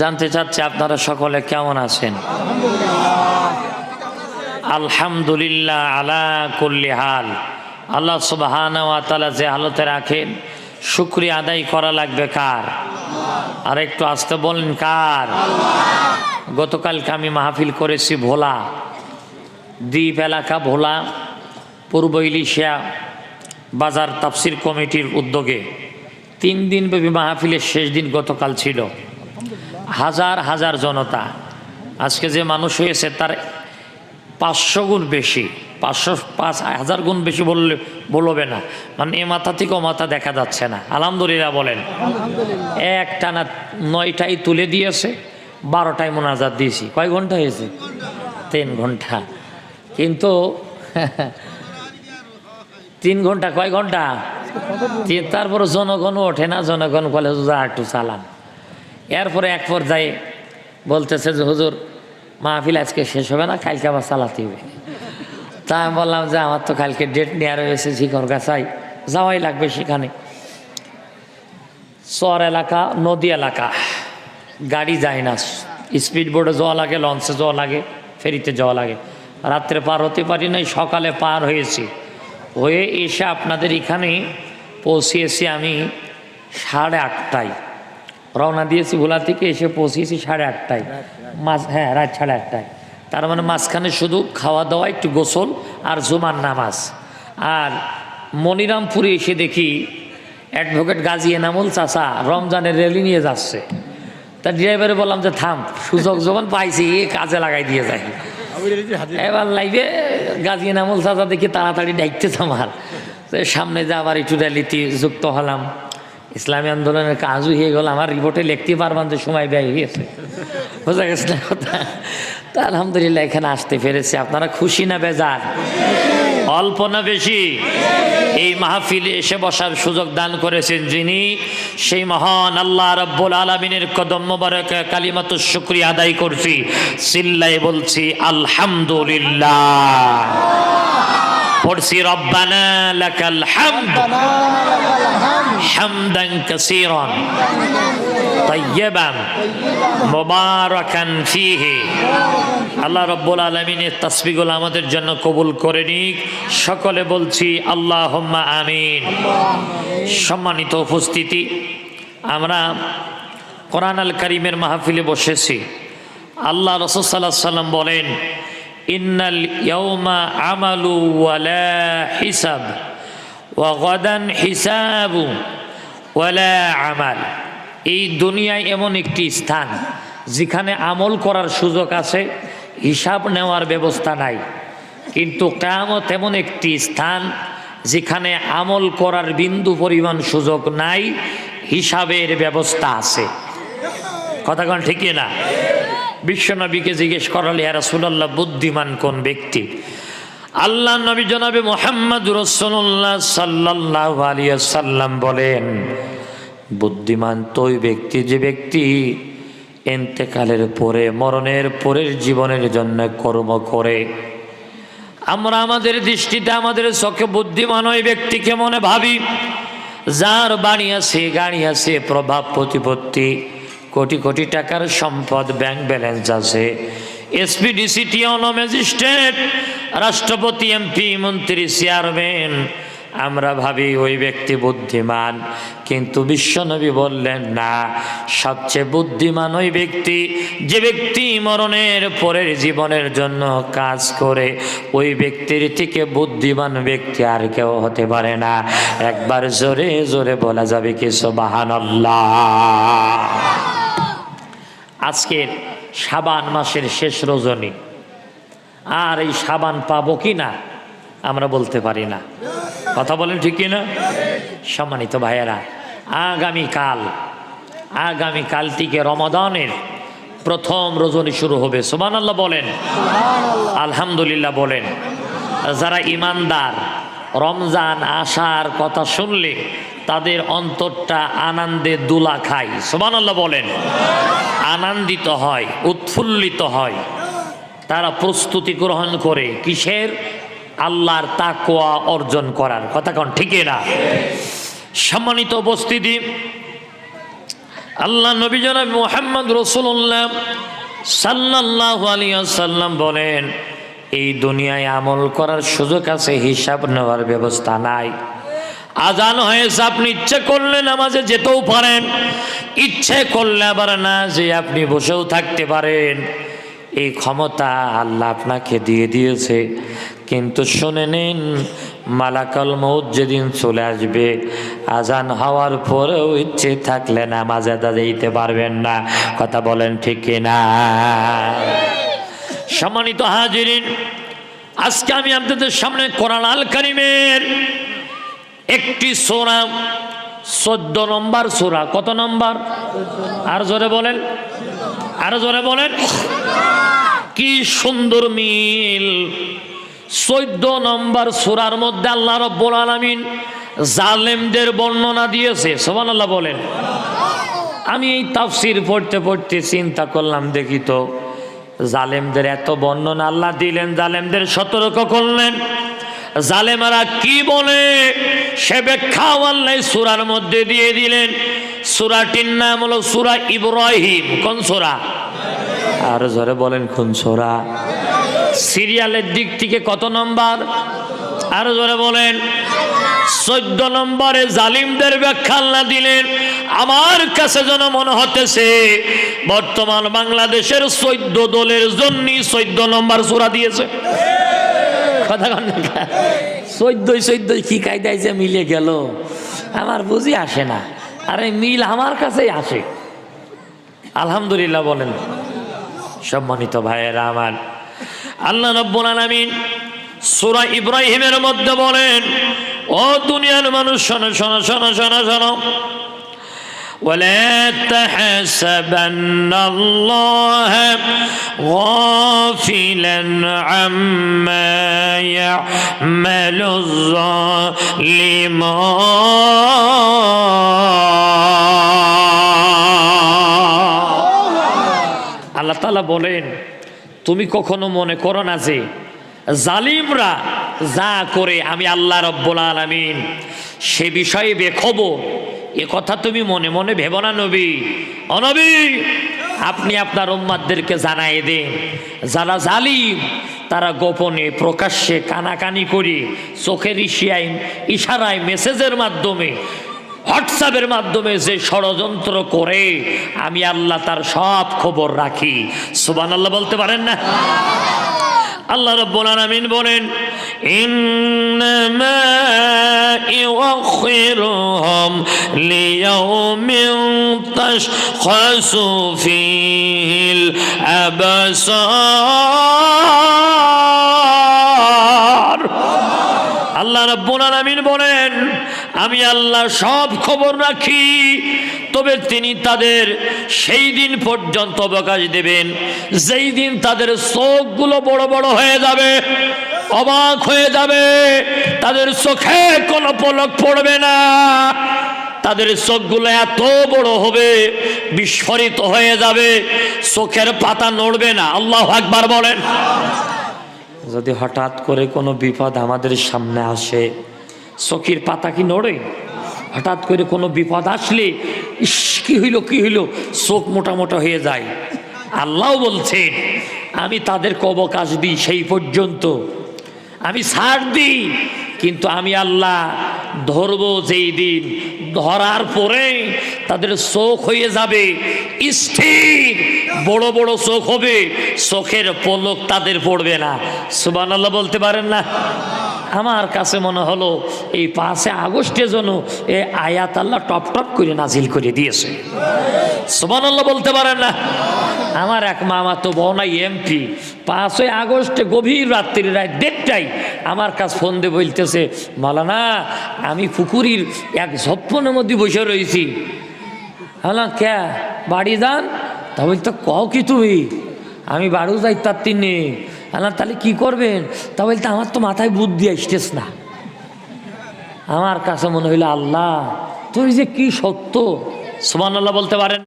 জানতে চাচ্ছি আপনারা সকলে কেমন আছেন? আলহামদুলিল্লাহ আলা কুল্লি হাল। আল্লাহ সুবহানা যে হালতে রাখেন, শুক্রিয়া আদায় করা লাগবে কার? আর একটু আসতে বলেন কার? গতকালকে আমি মাহফিল করেছি ভোলা, দ্বীপ এলাকা ভোলা, পূর্ব ইলিশিয়া বাজার তাফসির কমিটির উদ্যোগে। তিন দিনব্যাপী মাহফিলের শেষ দিন গতকাল ছিল। হাজার হাজার জনতা। আজকে যে মানুষ হয়েছে তার পাঁচশো গুণ বেশি পাঁচশো পাঁচ হাজার গুণ বেশি বললে বলবে না। মানে এ মাথা থেকে ও মাথা দেখা যাচ্ছে না। আলহামদুলিল্লাহ বলেন। এক টানা নয়টাই তুলে দিয়েছে বারোটায় মোনাজাত দিয়েছি। কয় ঘণ্টা হয়েছে? তিন ঘণ্টা। কিন্তু তিন ঘণ্টা কয় ঘণ্টা? তারপরে জনগণও ওঠে না জনগণ বলে যা একটু চালান। এরপরে এক পর্যায়ে বলতেছে যে, হুজুর, মাহফিল আজকে শেষ হবে না, কালকে আবার চালাতে হবে। তা আমি বললাম যে, আমার তো কালকে ডেট নেওয়া রয়েছে শিখর গাছাই যাওয়াই লাগবে সেখানে। চর এলাকা, নদী এলাকা, গাড়ি যায় না। স্পিড বোর্ডে যাওয়া লাগে, লঞ্চে যাওয়া লাগে, ফেরিতে যাওয়া লাগে। রাত্রে পার হতে পারি নাই, সকালে পার হয়েছি। হয়ে এসে আপনাদের এখানে পৌঁছিয়েছি আমি সাড়ে আটটায়। রওনা দিয়েছি ভোলা থেকে এসে পৌঁছিয়েছি সাড়ে আটটায়। মাঝ হ্যাঁ রাত সাড়ে আটটায়। তার মানে মাঝখানে শুধু খাওয়া দাওয়া একটু গোসল আর জুমার নামাজ। আর মনিরামপুরে এসে দেখি অ্যাডভোকেট গাজী এনামুল চাচা রমজানের র্যালি নিয়ে যাচ্ছে। তা ড্রাইভারে বললাম যে থাম সুযোগ যখন পাইছি এ কাজে লাগাই দিয়ে যায় এবার লাইভে গাজী এনামুল চাচা দেখি তাড়াতাড়ি ডাকতেছে আমার। সামনে যে আবার একটু র্যালিতে যুক্ত হলাম। ইসলামী আন্দোলনের কাজও হয়ে গেল, আমার রিপোর্টে লিখতে পারবান যে সময় ব্যয় হয়েছে বোঝা গেছে না কথা? তা আলহামদুলিল্লাহ, এখানে আসতে পেরেছি। আপনারা খুশি না বেজার? অল্প না বেশি? এই মাহফিলে এসে বসার সুযোগ দান করেছেন যিনি। সেই মহান আল্লাহ রব্বুল আলমিনের কদম মোবারক কালিমাত শুক্রিয়া আদায় করছি। সিল্লাই বলছি, আলহামদুলিল্লাহ। পড়ছি, রব্বানা লাকাল হামদ। হামদান কাসীরান তাইয়্যিবান মুবারাকান ফীহি আল্লাহ রব্বুল আলমিনের তাসবিগুলো আমাদের জন্য কবুল করে নিক। সকলে বলছি আল্লাহ আমিন। সম্মানিত উপস্থিতি, আমরা কোরআন আল করিমের মাহফিলে বসেছি। আল্লাহ রসদাল্লাহ সাল্লাম বলেন, ইন্নাল ইয়ৌমা আমালু ওয়ালা হিসাব, ওয়া গদান হিসাবু আমাল। এই দুনিয়ায় এমন একটি স্থান যেখানে আমল করার সুযোগ আছে, হিসাব নেওয়ার ব্যবস্থা নাই। কিন্তু কেমত এমন একটি স্থান যেখানে আমল করার বিন্দু পরিমাণ সুযোগ নাই, হিসাবের ব্যবস্থা আছে। কথাগণ ঠিকই না বিশ্বনবীকে জিজ্ঞেস করালে আর সুলাল্লাহ বুদ্ধিমান কোন ব্যক্তি? আল্লাহ নবী জনাবে মোহাম্মদ রসুল্লাহ সাল্লাহ আলিয়া সাল্লাম বলেন, বুদ্ধিমান তো ব্যক্তি যে ব্যক্তি এন্তেকালের পরে, মরণের পরের জীবনের জন্য কর্ম করে। আমরা আমাদের দৃষ্টিতে আমাদের চোখে বুদ্ধিমান ওই ব্যক্তিকে মনে ভাবি, যার বাড়ি আছে গাড়ি আছে, প্রভাব, প্রতিপত্তি, কোটি কোটি টাকার সম্পদ, ব্যাংক ব্যালেন্স আছে এসপি ডিসিটি অন ম্যাজিস্ট্রেট রাষ্ট্রপতি, এমপি, মন্ত্রী, চেয়ারম্যান, আমরা ভাবি ওই ব্যক্তি বুদ্ধিমান, কিন্তু বিশ্বনবী বললেন, না, সবচেয়ে বুদ্ধিমান ওই ব্যক্তি যে ব্যক্তি মরণের পরের জীবনের জন্য কাজ করে, ওই ব্যক্তির থেকে বুদ্ধিমান ব্যক্তি আর কেউ হতে পারে না। একবার জোরে জোরে বলা যাবে কি সোবাহান আজকের সাবান মাসের শেষ রজনী আর এই সাবান পাবো কি না আমরা বলতে পারি না। কথা বলেন ঠিক না সম্মানিত ভাইয়েরা আগামীকাল আগামীকাল থেকে রমাদানের প্রথম রজনী শুরু হবে। সোমান আল্লাহ বলেন আলহামদুলিল্লাহ বলেন। যারা ইমানদার রমজান আসার কথা শুনলে তাদের অন্তরটা আনন্দে দুলা খায় সোমান আল্লাহ বলেন আনন্দিত হয় উৎফুল্লিত হয়। তারা প্রস্তুতি গ্রহণ করে কিসের? আল্লাহর তাকোয়া অর্জন করার। কথা কোন ঠিকই না? সম্মানিত উপস্থিতি, আল্লাহ নবী জনাব মোহাম্মদ রসুল্লাহ সাল্লাহ আলিয়াল্লাম বলেন, এই দুনিয়ায় আমল করার সুযোগ আছে, হিসাব নেওয়ার ব্যবস্থা নাই। আজান হয়েছে, আপনি ইচ্ছে করলে নামাজে যেতেও পারেন। ইচ্ছে করলে আবার না যে আপনি বসেও থাকতে পারেন। এই ক্ষমতা আল্লাহ আপনাকে দিয়ে দিয়েছে। কিন্তু শুনে নিন, মালাকাল মৌত যেদিন চলে আসবে, আজান হওয়ার পরেও ইচ্ছে থাকলে নামাজে যেতে পারবেন না। কথা বলেন ঠিক না? সম্মানিত হাজিরিন, আজকে আমি আপনাদের সামনে কোরআন আল কারিমের একটি সোরা, চোদ্দ নম্বর সোরা, কত নম্বর? আর জোরে বলেন। আর জোরে বলেন। কি সুন্দর মিল। চোদ্দ নম্বর সুরার মধ্যে আল্লাহ রব্বুল আলমিন জালেমদের বর্ণনা দিয়েছে। সোমান আল্লাহ বলেন। আমি এই তাফসির পড়তে পড়তে চিন্তা করলাম, দেখি তো, জালেমদের এত বর্ণনা আল্লাহ দিলেন, জালেমদের সতর্ক করলেন। জালেমারা কি বলে, সে ব্যাখ্যাও আল্লাহ সুরার মধ্যে দিয়ে দিলেন। সুরাটির নাম হলো সুরা ইব্রাহিম। কোন সুরা? আর জোরে বলেন, কোন সুরা? সিরিয়ালের দিক থেকে কত নম্বর? আর জোরে বলেন, চোদ্দ নম্বরে জালিমদের ব্যাখ্যা না দিলেন, আমার কাছে যেন মনে হতেছে, বর্তমান বাংলাদেশের চোদ্দ দলের জন্যই চোদ্দ নম্বর সুরা দিয়েছে। কথা চোদ্দই চোদ্দই কি কায়দায় যে মিলে গেল, আমার বুঝি আসে না। আরে মিল আমার কাছেই আসে। আলহামদুলিল্লাহ বলেন। সম্মানিত ভাইয়েরা আমার। আল্লাহ রব্বুল আলামিন সূরা ইব্রাহিমের মধ্যে বলেন, ও দুনিয়ার মানুষ, শোনো শোনো শোনো শোনো শোনো ولا تحسبن الله غافلا عما يعمل الظالمون আল্লাহ তালা বলেন তুমি কখনো মনে করো না যে জালিমরা যা করে আমি আল্লাহ রব্বুল আলমিন সে বিষয়ে বেখবর এ কথা তুমি মনে মনে ভেবো না, নবী। অনবী আপনি আপনার উম্মাদদেরকে জানাই দে যারা জালিম, তারা গোপনে প্রকাশ্যে কানাকানি করে চোখের ইশিয়ায়, ইশারায় মেসেজের মাধ্যমে, হোয়াটসঅ্যাপের মাধ্যমে যে ষড়যন্ত্র করে, আমি আল্লাহ তার সব খবর রাখি। সুবান আল্লাহ বলতে পারেন না? আল্লাহ রব্বুল আলামিন বলেন ইন্নামা ইউখিরুহুম লিয়াউমিন তাশখাসু ফীহিল আবসার আল্লাহ রাব্বুল আলামিন বলেন, আমি আল্লাহ সব খবর রাখি, তবে তিনি তাদের সেই দিন পর্যন্ত অবকাশ দেবেন। যেই দিন তাদের চোখগুলো বড় বড় হয়ে যাবে অবাক হয়ে যাবে। তাদের চোখে কোনো পলক পড়বে না। তাদের চোখগুলো এত বড় হবে, বিস্ফোরিত হয়ে যাবে। চোখের পাতা নড়বে না। আল্লাহ আকবার বলেন। যদি হঠাৎ করে কোনো বিপদ আমাদের সামনে আসে, চোখের পাতা কি নড়ে? হঠাৎ করে কোনো বিপদ আসলে ইস, কি হইল কি হইল? চোখ মোটা মোটা হয়ে যায়। আল্লাহ বলছেন, আমি তাদের কবকাশ দিই সেই পর্যন্ত। আমি ছাড় দিই, কিন্তু আমি আল্লাহ ধরবো যেই দিন। ধরার পরে তাদের চোখ হয়ে যাবে, স্থির। বড় বড় চোখ হবে, চোখের পলক তাদের পড়বে না। সুবান আল্লাহ বলতে পারেন না? আমার কাছে মনে হলো, এই পাঁচে আগস্টে যেন এ আয়াত আল্লাহ টপ টপ করে নাজিল করে দিয়েছে। আল্লাহ বলতে পারেন না? আমার এক মামা তো বনাই এমপি। পাঁচই আগস্টে গভীর রাত্রির রাত দেড়টাই আমার কাছে ফোন দিয়ে বলতেছে, মালানা, আমি পুকুরির এক ঝপ্পনের মধ্যে বসে রয়েছি। বললাম, কে? বাড়ি যান? তা বলতে, কও কি তুমি? আমি বাড়িও যাই তার তিনে বললাম, তাহলে কি করবেন? তা বলতে, আমার তো মাথায় বুদ্ধি আসতেস না। আমার কাছে মনে হইল, আল্লাহ তুই যে কি সত্য? সুমান আল্লাহ বলতে পারেন